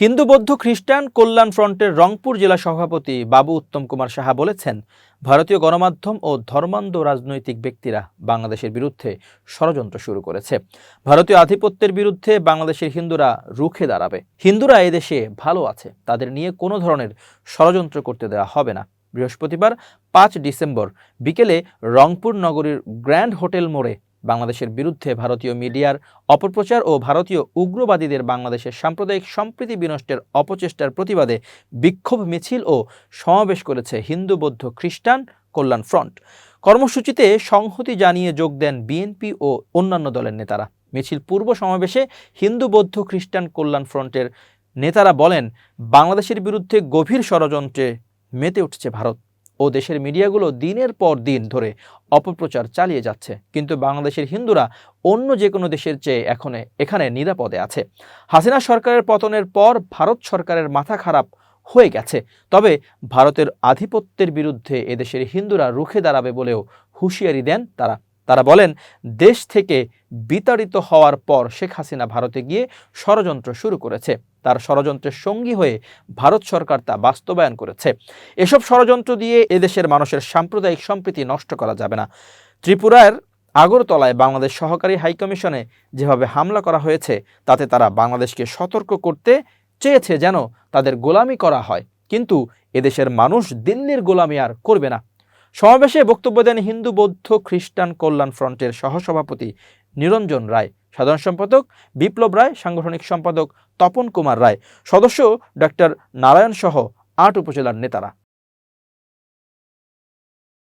হিন্দু, বৌদ্ধ, খ্রিস্টান কল্যাণ ফ্রন্টের রংপুর জেলা সভাপতি বাবু উত্তম কুমার সাহা বলেছেন, ভারতীয় গণমাধ্যম ও ধর্মান্ধ রাজনৈতিক ব্যক্তিরা বাংলাদেশের বিরুদ্ধে ষড়যন্ত্র শুরু করেছে। ভারতীয় আধিপত্যের বিরুদ্ধে বাংলাদেশের হিন্দুরা রুখে দাঁড়াবে। হিন্দুরা এদেশে ভালো আছে, তাদের নিয়ে কোনো ধরনের ষড়যন্ত্র করতে দেওয়া হবে না। বৃহস্পতিবার, পাঁচ ডিসেম্বর বিকেলে রংপুর নগরীর গ্র্যান্ড হোটেল মোড়ে বাংলাদেশের বিরুদ্ধে ভারতীয় মিডিয়ার অপপ্রচার ও ভারতীয় উগ্রবাদীদের বাংলাদেশের সাম্প্রদায়িক সম্প্রীতি বিনষ্টের অপচেষ্টার প্রতিবাদে বিক্ষোভ মিছিল ও সমাবেশ করেছে হিন্দু বৌদ্ধ খ্রিস্টান কল্যাণ ফ্রন্ট। কর্মসূচিতে সংহতি জানিয়ে যোগ দেন বিএনপি ও অন্যান্য দলের নেতারা। মিছিল পূর্ব সমাবেশে হিন্দু বৌদ্ধ খ্রিস্টান কল্যাণ ফ্রন্টের নেতারা বলেন, বাংলাদেশের বিরুদ্ধে গভীর ষড়যন্ত্রে মেতে উঠছে ভারত। ও দেশের মিডিয়াগুলো দিনের পর দিন ধরে অপপ্রচার চালিয়ে যাচ্ছে। কিন্তু বাংলাদেশের হিন্দুরা অন্য যে কোনো দেশের চেয়ে এখন, এখানে নিরাপদে আছে। হাসিনা সরকারের পতনের পর ভারত সরকারের মাথা খারাপ হয়ে গেছে। তবে ভারতের আধিপত্যের বিরুদ্ধে এদেশের হিন্দুরা রুখে দাঁড়াবে বলেও হুঁশিয়ারি দেন তারা। তারা বলেন, দেশ থেকে বিতাড়িত হওয়ার পর শেখ হাসিনা ভারতে গিয়ে ষড়যন্ত্র শুরু করেছে। তার ষড়যন্ত্রের সঙ্গী হয়ে ভারত সরকার তা বাস্তবায়ন করেছে। এসব ষড়যন্ত্র দিয়ে এদেশের মানুষের সাম্প্রদায়িক সম্প্রীতি নষ্ট করা যাবে না। ত্রিপুরার আগরতলায় বাংলাদেশ সহকারী হাইকমিশনে যেভাবে হামলা করা হয়েছে, তাতে তারা বাংলাদেশকে সতর্ক করতে চেয়েছে যেন তাদের গোলামি করা হয়। কিন্তু এদেশের মানুষ দিল্লির গোলামি আর করবে না। সমাবেশে বক্তব্য দেন হিন্দু, বৌদ্ধ, খ্রিস্টান কল্যাণ ফ্রন্টের সহসভাপতি নিরঞ্জন রায়। সাধারণ সম্পাদক বিপ্লব রায়, সাংগঠনিক সম্পাদক তপন কুমার রায়। সদস্য ডক্টর নারায়ণ সহ আট উপজেলার নেতারা।